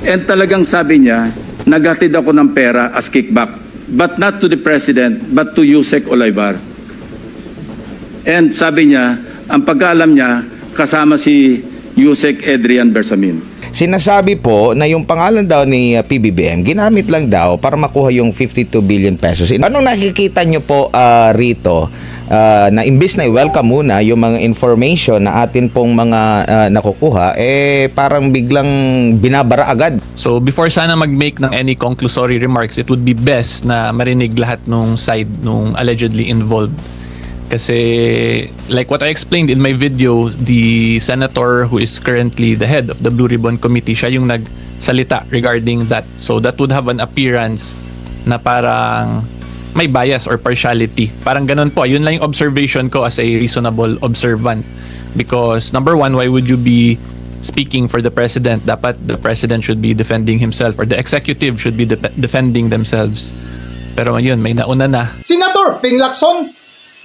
And talagang sabi niya, naghatid ako ng pera as kickback. But not to the President, but to Yusek Olaybar. And sabi niya, ang pagkaalam niya, kasama si Yusek Adrian Bersamin. Sinasabi po na yung pangalan daw ni uh, PBBM ginamit lang daw para makuha yung 52 billion pesos. Anong nakikita nyo po uh, rito uh, na imbis na i-welcome muna yung mga information na atin pong mga uh, nakukuha, eh parang biglang binabara agad. So before sana mag-make ng any conclusory remarks, it would be best na marinig lahat nung side nung allegedly involved. Kasi like what I explained in my video, the senator who is currently the head of the Blue Ribbon Committee, siya yung nagsalita regarding that. So that would have an appearance na parang may bias or partiality. Parang ganun po. Yun lang yung observation ko as a reasonable observant. Because number one, why would you be speaking for the president? Dapat the president should be defending himself or the executive should be de- defending themselves. Pero yun, may nauna na. Senator Ping Lacson,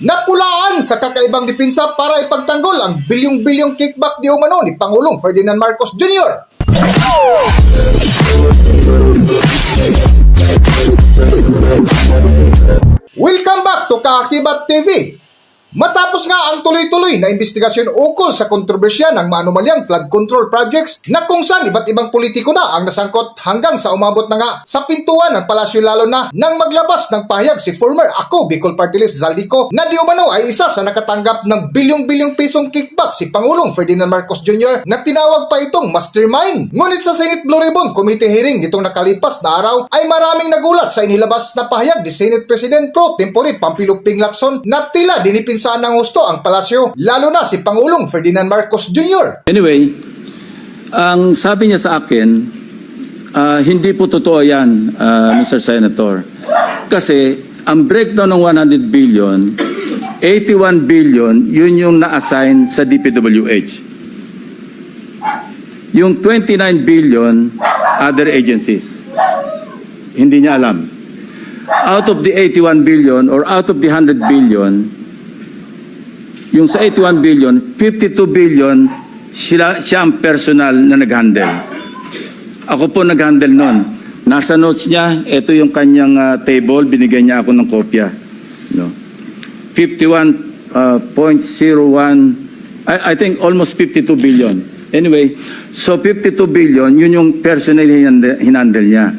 napulaan sa kakaibang depensa para ipagtanggol ang bilyong-bilyong kickback di umano ni Pangulong Ferdinand Marcos Jr. Welcome back to Kaakibat TV. Matapos nga ang tuloy-tuloy na investigasyon ukol sa kontrobersya ng maanumalyang flood control projects na kung saan iba't ibang politiko na ang nasangkot hanggang sa umabot na nga sa pintuan ng palasyo lalo na nang maglabas ng pahayag si former Ako Bicol Party List Zaldico na di umano ay isa sa nakatanggap ng bilyong-bilyong pisong kickback si Pangulong Ferdinand Marcos Jr. na tinawag pa itong mastermind. Ngunit sa Senate Blue Ribbon Committee hearing nitong nakalipas na araw ay maraming nagulat sa inilabas na pahayag ni Senate President Pro Tempore Pampilo Ping Lacson na tila dinipinsa ng husto ang palasyo lalo na si Pangulong Ferdinand Marcos Jr. Anyway, ang sabi niya sa akin, ah, hindi po totoo yan, ah, Mr. Senator. Kasi ang breakdown ng 100 billion, 81 billion, yun yung na-assign sa DPWH. Yung 29 billion, other agencies. Hindi niya alam. Out of the 81 billion or out of the 100 billion, yung sa 81 billion, 52 billion, sila, siya ang personal na nag-handle. Ako po nag-handle nun. Nasa notes niya, ito yung kanyang ah, table, binigay niya ako ng kopya. No. 51.01, I, I think almost 52 billion. Anyway, so 52 billion, yun yung personal hinandle niya.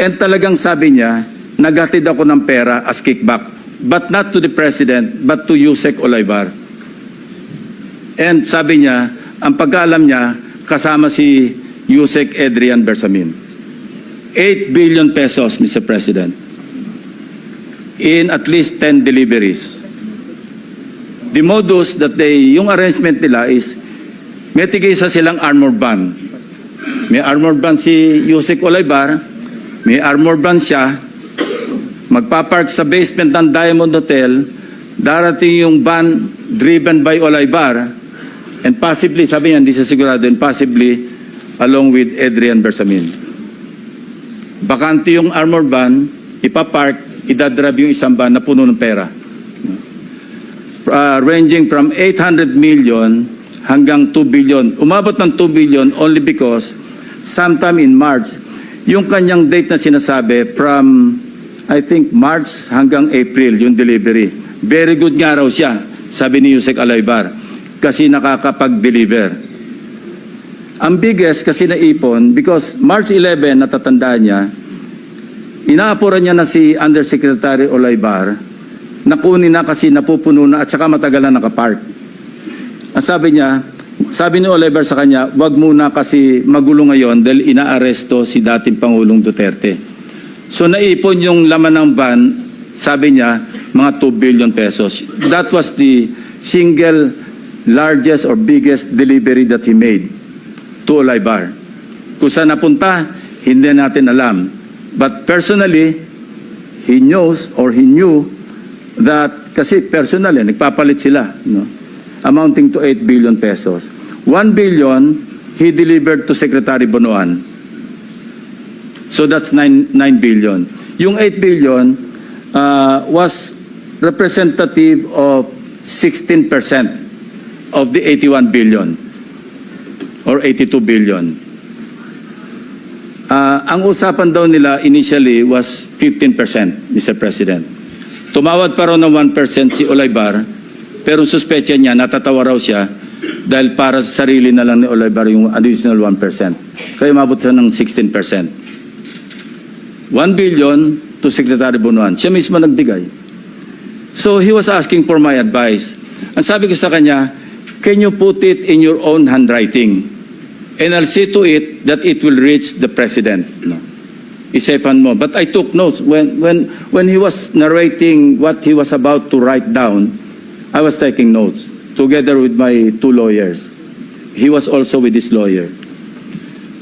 And talagang sabi niya, naghatid ako ng pera as kickback. But not to the President, but to Yusek Olaybar. And sabi niya, ang pagkaalam niya, kasama si Yusek Adrian Bersamin. 8 billion pesos, Mr. President. In at least 10 deliveries. The modus that they, yung arrangement nila is, may tigisa silang armor van. May armor van si Yusek Olaybar, may armor van siya, magpapark sa basement ng Diamond Hotel, darating yung van driven by Olaybar, and possibly, sabi niya, hindi siya sigurado, and possibly along with Adrian Bersamin. Bakante yung armor van, ipapark, idadrab yung isang van na puno ng pera. Uh, ranging from 800 million hanggang 2 billion. Umabot ng 2 billion only because sometime in March, yung kanyang date na sinasabi from I think March hanggang April yung delivery. Very good nga raw siya, sabi ni Yusek Alaybar, kasi nakakapag-deliver. Ang biggest kasi naipon, because March 11, natatandaan niya, inaapuran niya na si Undersecretary Olaybar, nakunin na kasi napupuno na at saka matagal na nakapark. Ang sabi niya, sabi ni Olaybar sa kanya, wag muna kasi magulo ngayon dahil inaaresto si dating Pangulong Duterte. So naipon yung laman ng van, sabi niya, mga 2 billion pesos. That was the single largest or biggest delivery that he made to Olaybar. Kung saan napunta, hindi natin alam. But personally, he knows or he knew that, kasi personal eh, nagpapalit sila, no? amounting to 8 billion pesos. 1 billion, he delivered to Secretary Bonoan. So that's 9, 9 billion. Yung 8 billion uh, was representative of 16% of the 81 billion or 82 billion. ang usapan daw nila initially was 15%, Mr. President. Tumawad pa raw ng 1% si Olaybar, pero suspecha niya, natatawa raw siya dahil para sa sarili na lang ni Olaybar yung additional 1%. Kaya umabot siya ng 16%. 1 billion to Secretary Bunuan. Siya mismo nagbigay. So he was asking for my advice. Ang sabi ko sa kanya, can you put it in your own handwriting? And I'll see to it that it will reach the President. No. Isipan mo. But I took notes. When, when, when he was narrating what he was about to write down, I was taking notes together with my two lawyers. He was also with his lawyer.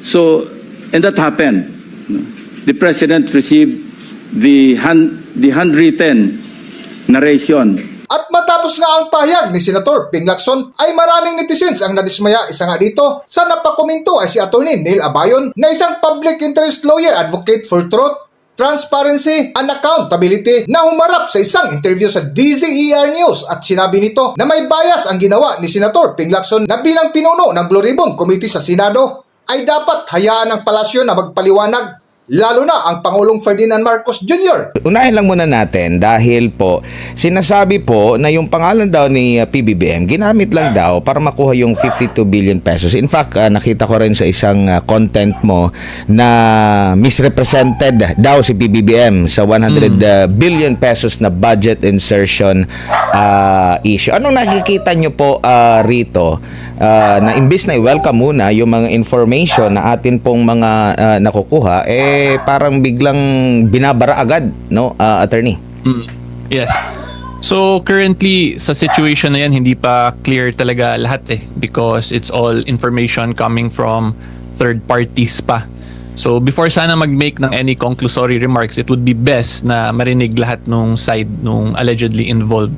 So, and that happened. The President received the, hand, the handwritten narration At matapos nga ang pahayag ni Senator Ping Lacson ay maraming netizens ang nadismaya isa nga dito sa napakominto ay si Atty. Neil Abayon na isang public interest lawyer advocate for truth, transparency and accountability na humarap sa isang interview sa DZER News at sinabi nito na may bias ang ginawa ni Senator Ping Lacson na bilang pinuno ng Blue Ribbon Committee sa Senado ay dapat hayaan ng palasyo na magpaliwanag lalo na ang Pangulong Ferdinand Marcos Jr. Unahin lang muna natin dahil po sinasabi po na yung pangalan daw ni uh, PBBM ginamit lang daw para makuha yung 52 billion pesos. In fact, uh, nakita ko rin sa isang uh, content mo na misrepresented daw si PBBM sa 100 uh, billion pesos na budget insertion uh, issue. Anong nakikita nyo po uh, rito? Uh, na imbis na i-welcome muna yung mga information na atin pong mga uh, nakukuha eh parang biglang binabara agad no uh, attorney Mm. Yes. So currently sa situation na yan hindi pa clear talaga lahat eh because it's all information coming from third parties pa. So before sana mag-make ng any conclusory remarks, it would be best na marinig lahat nung side nung allegedly involved.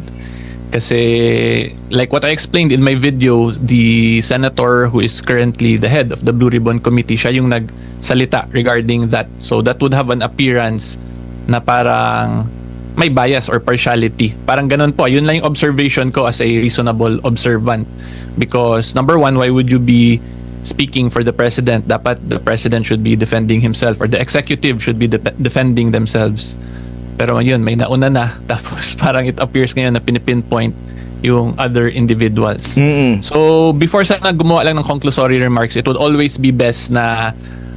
Kasi like what I explained in my video, the senator who is currently the head of the Blue Ribbon Committee, siya yung nagsalita regarding that. So that would have an appearance na parang may bias or partiality. Parang ganun po. Yun lang yung observation ko as a reasonable observant. Because number one, why would you be speaking for the president? Dapat the president should be defending himself or the executive should be de- defending themselves. Pero yun, may nauna na. Tapos parang it appears ngayon na pinipinpoint yung other individuals. Mm-mm. So, before sana gumawa lang ng conclusory remarks, it would always be best na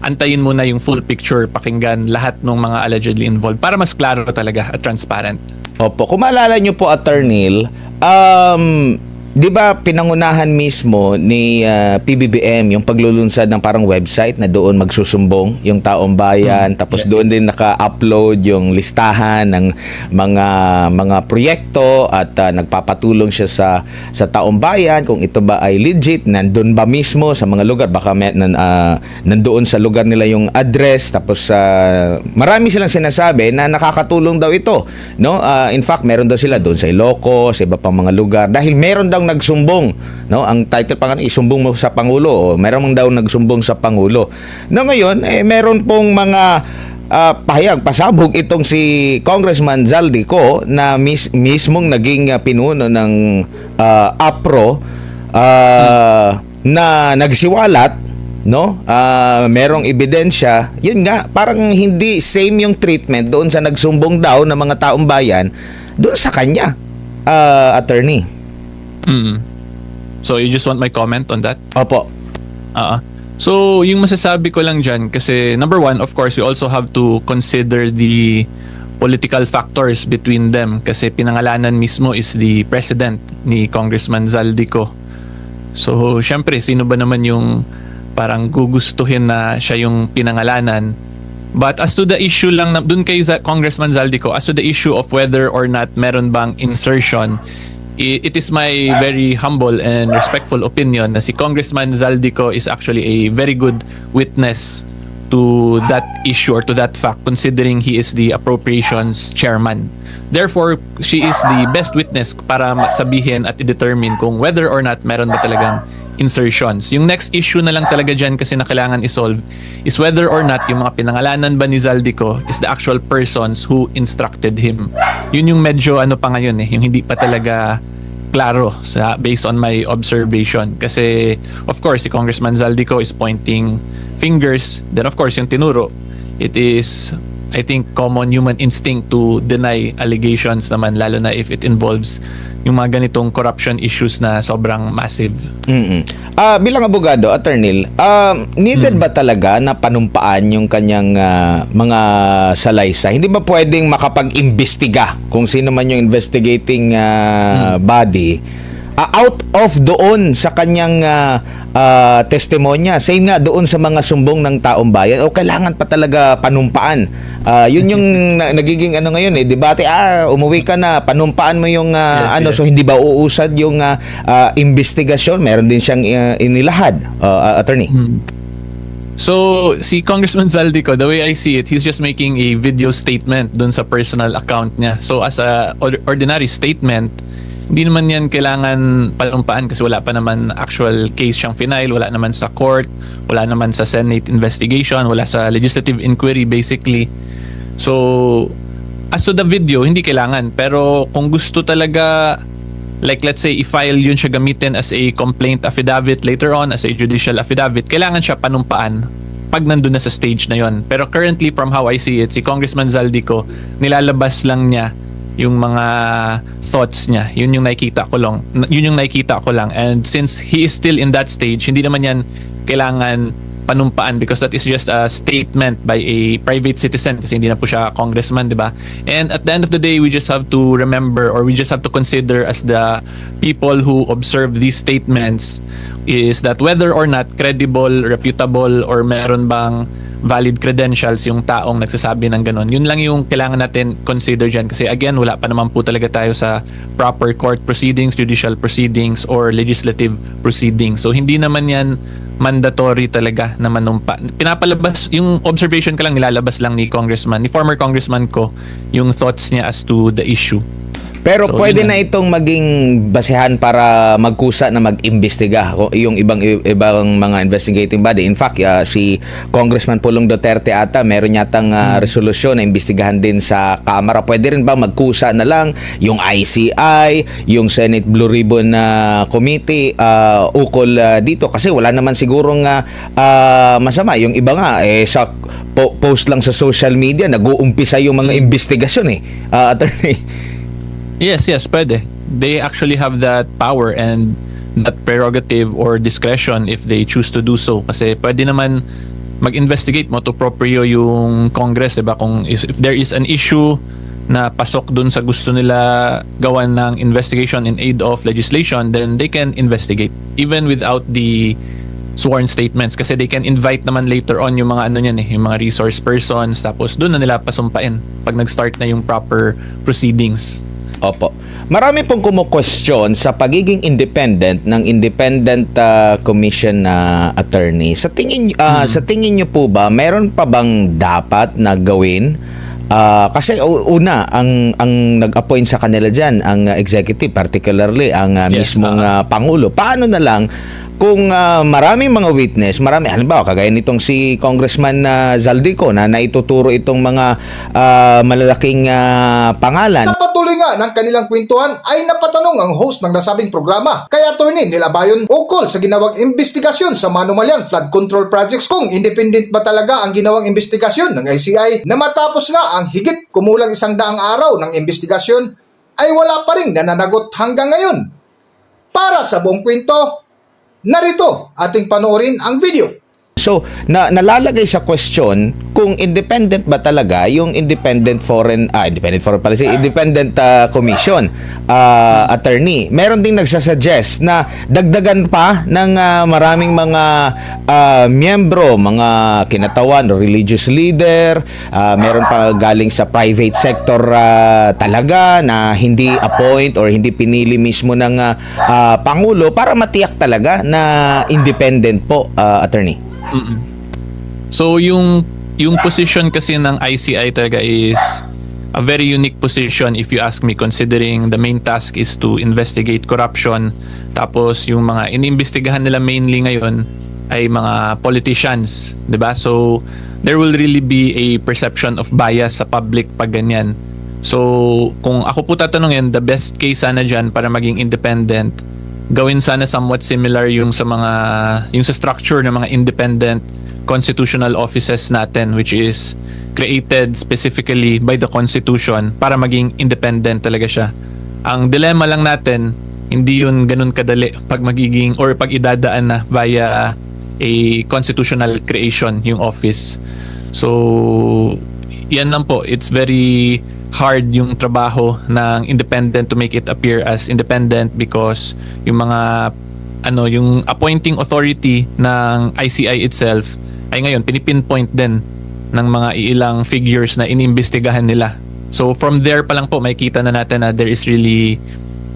antayin muna yung full picture, pakinggan lahat ng mga allegedly involved para mas klaro talaga at transparent. Opo, kung maalala nyo po attorney um 'di ba pinangunahan mismo ni uh, PBBM yung paglulunsad ng parang website na doon magsusumbong yung taong bayan? Tapos Yes, doon yes. din naka-upload yung listahan ng mga mga proyekto at uh, nagpapatulong siya sa sa taong bayan kung ito ba ay legit nandun ba mismo sa mga lugar? Baka may, nan, ah, nandoon sa lugar nila yung address. Tapos uh, marami silang sinasabi na nakakatulong daw ito no? Ah, in fact meron daw sila doon sa Ilocos sa iba pang mga lugar. Dahil meron daw nagsumbong no? Ang title pa nga isumbong mo sa pangulo o meron daw nagsumbong sa pangulo. No ngayon eh meron pong mga ah, pahayag pasabog itong si Congressman Zaldico na mis- mismong naging ah, pinuno ng ah, APRO ah, na nagsiwalat no? Ah, merong ebidensya. Yun nga parang hindi same yung treatment doon sa nagsumbong daw ng mga taong bayan doon sa kanya ah, attorney Mm. So, you just want my comment on that? opo Oo. So, yung masasabi ko lang dyan, kasi number one, of course, we also have to consider the political factors between them kasi pinangalanan mismo is the president ni Congressman Zaldico. So, syempre, sino ba naman yung parang gugustuhin na siya yung pinangalanan? But as to the issue lang, na, dun kay Congressman Zaldico, as to the issue of whether or not meron bang insertion, it is my very humble and respectful opinion na si Congressman Zaldico is actually a very good witness to that issue or to that fact considering he is the appropriations chairman. Therefore, she is the best witness para sabihin at i-determine kung whether or not meron ba talagang insertions. Yung next issue na lang talaga dyan kasi na kailangan isolve is whether or not yung mga pinangalanan ba ni Zaldico is the actual persons who instructed him. Yun yung medyo ano pa ngayon eh, yung hindi pa talaga klaro sa based on my observation kasi of course si Congressman Zaldico is pointing fingers then of course yung tinuro it is I think common human instinct to deny allegations naman lalo na if it involves yung mga ganitong corruption issues na sobrang massive. Mm-mm. Ah, bilang abogado, attorney, um, needed ba talaga na panumpaan yung kanyang ah, mga salaysay? Hindi ba pwedeng makapag-imbestiga kung sino man yung investigating ah, body ah, out of doon sa kanyang ah, ah, testimonya? Same nga doon sa mga sumbong ng taong bayan o kailangan pa talaga panumpaan? Ah, yun yung na- nagiging ano ngayon eh, debate, ah, umuwi ka na, panumpaan mo yung ah, Yes, ano, yes. so hindi ba uusad yung ah, ah, investigasyon? Meron din siyang ah, inilahad, ah, ah, attorney. So, si Congressman Zaldico, the way I see it, he's just making a video statement dun sa personal account niya. So, as a or- ordinary statement, hindi naman yan kailangan palumpaan kasi wala pa naman actual case siyang final, wala naman sa court, wala naman sa Senate investigation, wala sa legislative inquiry basically. So, as to the video, hindi kailangan. Pero kung gusto talaga, like let's say, i-file yun siya gamitin as a complaint affidavit later on, as a judicial affidavit, kailangan siya panumpaan pag nandun na sa stage na yon. Pero currently, from how I see it, si Congressman Zaldico, nilalabas lang niya yung mga thoughts niya. Yun yung nakikita ko lang. Yun yung nakikita ko lang. And since he is still in that stage, hindi naman yan kailangan panumpaan because that is just a statement by a private citizen kasi hindi na po siya congressman, di ba? And at the end of the day, we just have to remember or we just have to consider as the people who observe these statements is that whether or not credible, reputable, or meron bang valid credentials yung taong nagsasabi ng ganun. Yun lang yung kailangan natin consider dyan. Kasi again, wala pa naman po talaga tayo sa proper court proceedings, judicial proceedings, or legislative proceedings. So, hindi naman yan mandatory talaga na manumpa. Pinapalabas, yung observation ka lang, nilalabas lang ni congressman, ni former congressman ko, yung thoughts niya as to the issue. Pero So, pwede na itong maging basehan para magkusa na mag-imbestiga yung ibang ibang mga investigating body. In fact, ah, si Congressman Pulong Duterte ata meron yatang ah, resolusyon na imbestigahan din sa Kamara. Pwede rin ba magkusa na lang yung ICI, yung Senate Blue Ribbon na committee ah, ukol ah, dito kasi wala naman sigurong ah, ah, masama. Yung iba nga eh sa po- post lang sa social media nag-uumpisa yung mga investigasyon eh. Ah, attorney. Yes, yes, pwede. They actually have that power and that prerogative or discretion if they choose to do so. Kasi pwede naman mag-investigate mo to proprio yung Congress, diba? Kung if, if there is an issue na pasok dun sa gusto nila gawan ng investigation in aid of legislation, then they can investigate even without the sworn statements kasi they can invite naman later on yung mga ano niyan eh, yung mga resource persons tapos doon na nila pasumpain pag nag-start na yung proper proceedings. Opo. Marami pong kumu-question sa pagiging independent ng independent ah, commission na attorney. Sa tingin ah, sa tingin niyo po ba meron pa bang dapat na gawin? Ah, kasi una ang ang nag-appoint sa kanila diyan ang executive particularly ang ah, Yes, mismong ah, pangulo. Paano na lang kung ah, maraming mga witness, marami halimbawa kagaya nitong si Congressman na Zaldico na naituturo itong mga ah, malalaking ah, pangalan Sa patuloy nga ng kanilang kwentuhan ay napatanong ang host ng nasabing programa kay Atty. Nilabayon ukol sa ginawang investigasyon sa manumalyang flood control projects kung independent ba talaga ang ginawang investigasyon ng ICI na matapos nga ang higit kumulang isang daang araw ng investigasyon ay wala pa rin nananagot hanggang ngayon. Para sa buong kwento, narito ating panoorin ang video. So, na nalalagay sa question kung independent ba talaga yung independent foreign ah independent foreign policy, independent ah, commission ah, attorney. Meron ding nagsasuggest na dagdagan pa ng ah, maraming mga ah, miyembro, mga kinatawan, religious leader, ah, meron pa galing sa private sector ah, talaga na hindi appoint or hindi pinili mismo ng ah, ah, pangulo para matiyak talaga na independent po ah, attorney. So yung yung position kasi ng ICI talaga is a very unique position if you ask me considering the main task is to investigate corruption tapos yung mga iniimbestigahan nila mainly ngayon ay mga politicians, 'di ba? So there will really be a perception of bias sa public pag ganyan. So kung ako po tatanungin, the best case sana diyan para maging independent gawin sana somewhat similar yung sa mga yung sa structure ng mga independent constitutional offices natin which is created specifically by the Constitution para maging independent talaga siya. Ang dilemma lang natin, hindi yun ganun kadali pag magiging or pag idadaan na via a constitutional creation yung office. So, yan lang po. It's very hard yung trabaho ng independent to make it appear as independent because yung mga ano yung appointing authority ng ICI itself ay ngayon pinipinpoint din ng mga ilang figures na iniimbestigahan nila. So from there pa lang po makikita na natin na there is really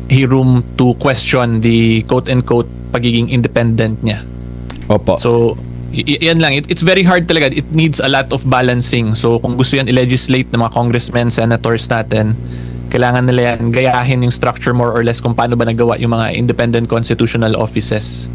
a room to question the quote-unquote pagiging independent niya. Opo. So, yan lang. It, it's very hard talaga. It needs a lot of balancing. So, kung gusto yan i-legislate ng mga congressmen, senators natin, kailangan nila yan gayahin yung structure more or less kung paano ba nagawa yung mga independent constitutional offices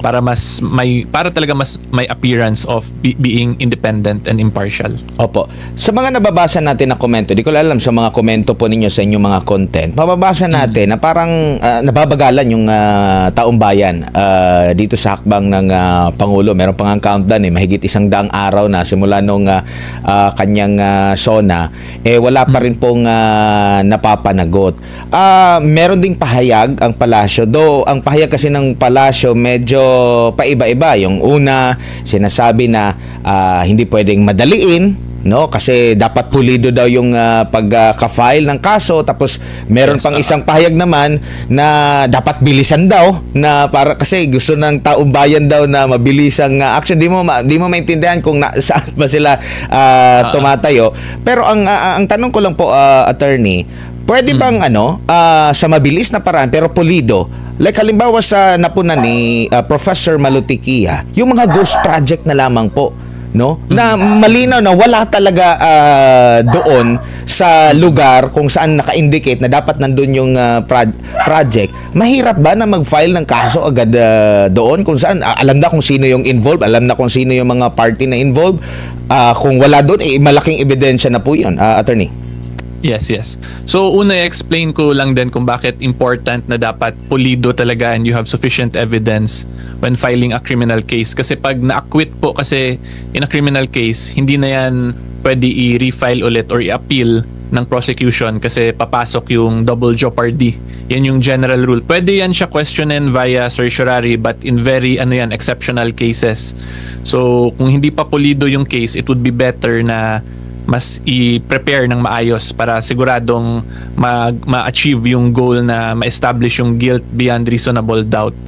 para mas may para talaga mas may appearance of be- being independent and impartial. Opo. Sa mga nababasa natin na komento, di ko alam sa mga komento po ninyo sa inyong mga content, mababasa natin na parang ah, nababagalan yung ah, taong bayan ah, dito sa hakbang ng ah, Pangulo. Meron pang ang countdown eh, mahigit isang daang araw na simula nung ah, ah, kanyang ah, SONA, eh wala pa rin pong ah, napapanagot. Ah, meron ding pahayag ang palasyo. Do ang pahayag kasi ng palasyo medyo paiba-iba. Yung una, sinasabi na ah, hindi pwedeng madaliin, no? Kasi dapat pulido daw yung ah, pagka-file ng kaso tapos meron Yes, pang ah. isang pahayag naman na dapat bilisan daw na para kasi gusto ng taong bayan daw na mabilisang ah, action. Di mo ma- di mo maintindihan kung na, saan ba sila ah, tumatayo. Pero ang ah, ang tanong ko lang po ah, attorney, pwede bang ano ah, sa mabilis na paraan pero pulido Like halimbawa sa napunan ni ah, Professor Malutikia, yung mga ghost project na lamang po, no? Na malinaw na wala talaga ah, doon sa lugar kung saan naka-indicate na dapat nandun yung ah, prod- project. Mahirap ba na mag-file ng kaso agad ah, doon kung saan ah, alam na kung sino yung involved, alam na kung sino yung mga party na involved. Ah, kung wala doon, eh, malaking ebidensya na po yun, ah, attorney. Yes, yes. So, una i-explain ko lang din kung bakit important na dapat pulido talaga and you have sufficient evidence when filing a criminal case. Kasi pag na-acquit po kasi in a criminal case, hindi na yan pwede i-refile ulit or i-appeal ng prosecution kasi papasok yung double jeopardy. Yan yung general rule. Pwede yan siya questionin via certiorari but in very ano yan exceptional cases. So kung hindi pa pulido yung case, it would be better na mas i-prepare ng maayos para siguradong ma-achieve yung goal na ma-establish yung guilt beyond reasonable doubt.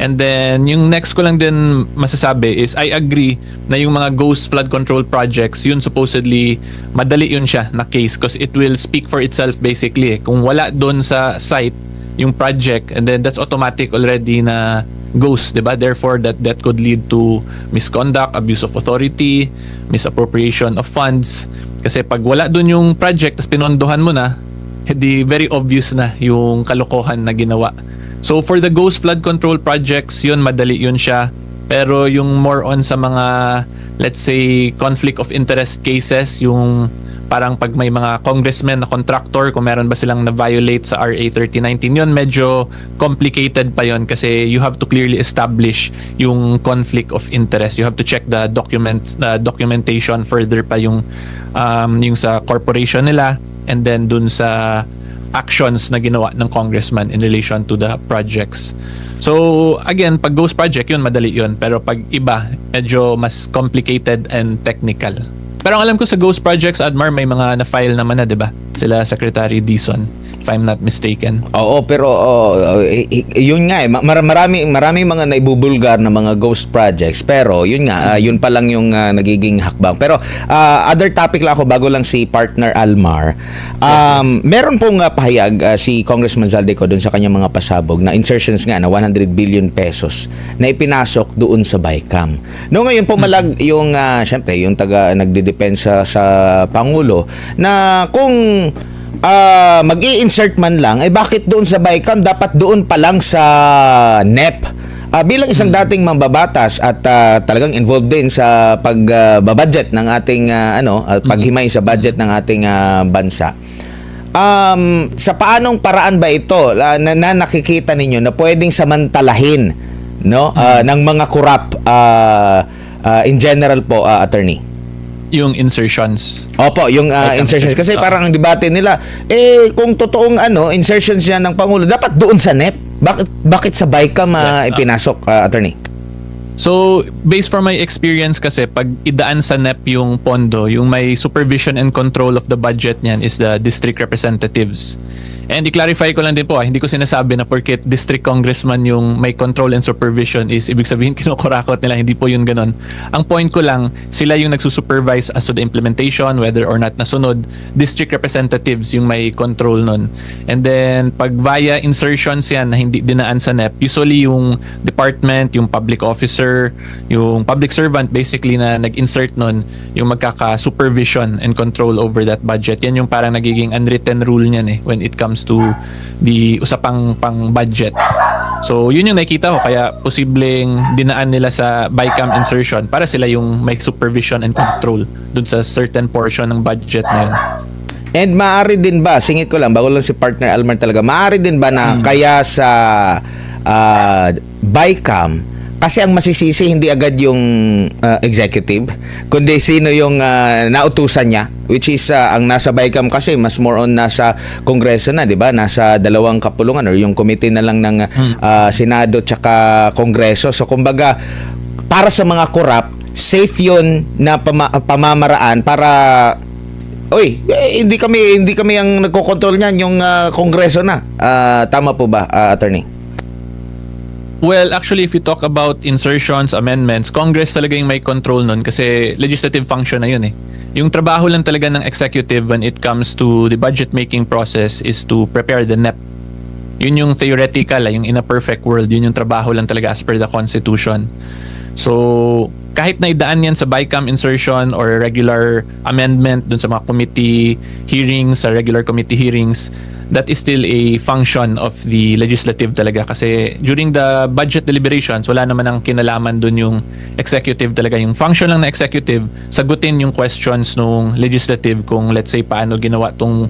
And then, yung next ko lang din masasabi is I agree na yung mga ghost flood control projects, yun supposedly madali yun siya na case because it will speak for itself basically. eh. Kung wala doon sa site yung project and then that's automatic already na ghost, 'di ba? Therefore that that could lead to misconduct, abuse of authority, misappropriation of funds. Kasi pag wala doon yung project tapos pinondohan mo na, hindi very obvious na yung kalokohan na ginawa. So for the ghost flood control projects, yun madali yun siya. Pero yung more on sa mga let's say conflict of interest cases, yung parang pag may mga congressmen na contractor, kung meron ba silang na-violate sa RA 3019, yun medyo complicated pa yon kasi you have to clearly establish yung conflict of interest. You have to check the documents, the documentation further pa yung um, yung sa corporation nila and then dun sa actions na ginawa ng congressman in relation to the projects. So, again, pag ghost project, yun, madali yun. Pero pag iba, medyo mas complicated and technical. Pero ang alam ko sa ghost projects, Admar, may mga na-file naman na, di ba? Sila Secretary Dizon, if I'm not mistaken. Oo, pero oh, eh, eh, yun nga eh, ma- mar- marami marami mga naibubulgar na mga ghost projects, pero yun nga, ah, yun pa lang yung ah, nagiging hakbang. Pero ah, other topic lang ako bago lang si partner Almar. Um, meron pong ah, pahayag ah, si Congressman Zaldico doon sa kanyang mga pasabog na insertions nga na 100 billion pesos na ipinasok doon sa BICAM. No ngayon pumalag yung ah, syempre yung taga nagdedepensa sa pangulo na kung ah mag insert man lang, eh bakit doon sa BICAM? Dapat doon pa lang sa NEP. Ah, bilang isang dating mambabatas at ah, talagang involved din sa pagbabudget ng ating ah, ano, ah, paghimay sa budget ng ating ah, bansa. Um, sa paanong paraan ba ito ah, na, na nakikita ninyo na pwedeng samantalahin no ah, ng mga kurap ah, ah, in general po, ah, attorney? Yung insertions. Opo, yung Like, insertions. Kasi ah. parang ang debate nila, eh, kung totoong ano, insertions yan ng Pangulo, dapat doon sa NEP. Bakit, bakit sa BICAM ah, Yes, ah. ipinasok, ah, attorney? So, based from my experience kasi, pag idaan sa NEP yung pondo, yung may supervision and control of the budget niyan is the district representatives. And i-clarify ko lang din po, ah, hindi ko sinasabi na porket district congressman yung may control and supervision is ibig sabihin kinukurakot nila, hindi po yun ganun. Ang point ko lang, sila yung nagsusupervise as to the implementation, whether or not nasunod. District representatives yung may control nun. And then, pag via insertions yan na hindi dinaan sa NEP, usually yung department, yung public officer, yung public servant basically na nag-insert nun, yung magkaka-supervision and control over that budget. Yan yung parang nagiging unwritten rule niyan eh when it comes to the usapang pang budget. So, yun yung nakikita ko. Kaya, posibleng dinaan nila sa BICAM insertion para sila yung may supervision and control dun sa certain portion ng budget na yun. And maaari din ba, singit ko lang, bago lang si partner Almar talaga, maaari din ba na kaya sa ah, BICAM, kasi ang masisisi hindi agad yung ah, executive, kundi sino yung ah, nautusan niya, which is ah, ang nasa BICAM kasi mas more on nasa kongreso na, di ba? Nasa dalawang kapulungan or yung committee na lang ng ah, Senado tsaka kongreso. So kumbaga, para sa mga korap, safe yun na pama- pamamaraan para Oy, eh, hindi kami hindi kami ang nagko-control niyan, yung ah, kongreso na. Ah, tama po ba, ah, attorney? Well, actually, if you talk about insertions, amendments, Congress talaga yung may control nun kasi legislative function na yun eh. Yung trabaho lang talaga ng executive when it comes to the budget making process is to prepare the NEP. Yun yung theoretical, ah, yung in a perfect world, yun yung trabaho lang talaga as per the Constitution. So, kahit na idaan yan sa BICAM insertion or regular amendment dun sa mga committee hearings, sa regular committee hearings, that is still a function of the legislative talaga. Kasi during the budget deliberations, wala naman ang kinalaman dun yung executive talaga. Yung function lang na executive, sagutin yung questions nung legislative kung let's say paano ginawa tong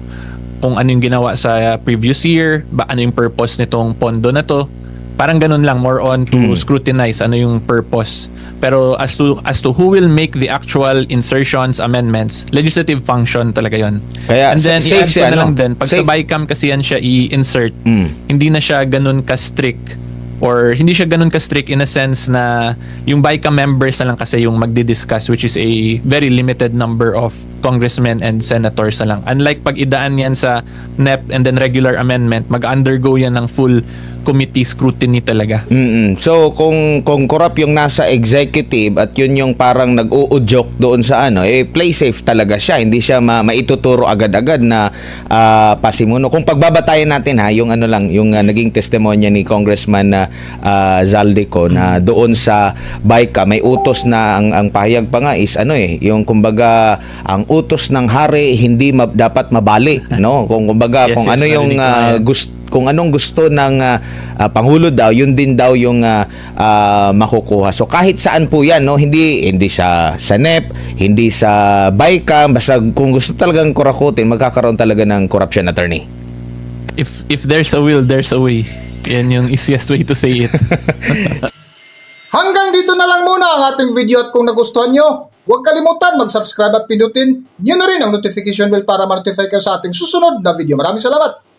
kung ano yung ginawa sa previous year, ba ano yung purpose nitong pondo na to. Parang ganun lang, more on to scrutinize ano yung purpose. Pero as to as to who will make the actual insertions, amendments, legislative function talaga yon. Kaya And then safe i-add ko na lang din, pag sa Safe. BICAM kasi yan siya i-insert, Mm. hindi na siya ganun ka-strict or hindi siya ganun ka-strict in a sense na yung BICAM members na lang kasi yung magdi-discuss which is a very limited number of congressmen and senators na lang. Unlike pag idaan yan sa NEP and then regular amendment, mag-undergo yan ng full committee scrutiny talaga. Mm-mm. So kung kung corrupt yung nasa executive at yun yung parang nag-uudyok doon sa ano, eh play safe talaga siya. Hindi siya ma- maituturo agad-agad na ah, pasimuno. Kung pagbabatayan natin ha, yung ano lang, yung ah, naging testimonya ni Congressman na ah, Zaldico na doon sa BICA may utos na ang ang pahayag pa nga is ano eh, yung kumbaga ang utos ng hari hindi ma- dapat mabali, no? Kung kumbaga Yes, kung yes, ano yung yan. gusto kung anong gusto ng ah, ah, pangulo daw, yun din daw yung ah, ah, makukuha. So kahit saan po 'yan, no, hindi hindi sa sa NEP, hindi sa BICAM, basta kung gusto talagang kurakutin, magkakaroon talaga ng corruption attorney. If if there's a will, there's a way. Yan yung easiest way to say it. Hanggang dito na lang muna ang ating video at kung nagustuhan nyo, huwag kalimutan mag-subscribe at pindutin nyo na rin ang notification bell para ma-notify kayo sa ating susunod na video. Maraming salamat!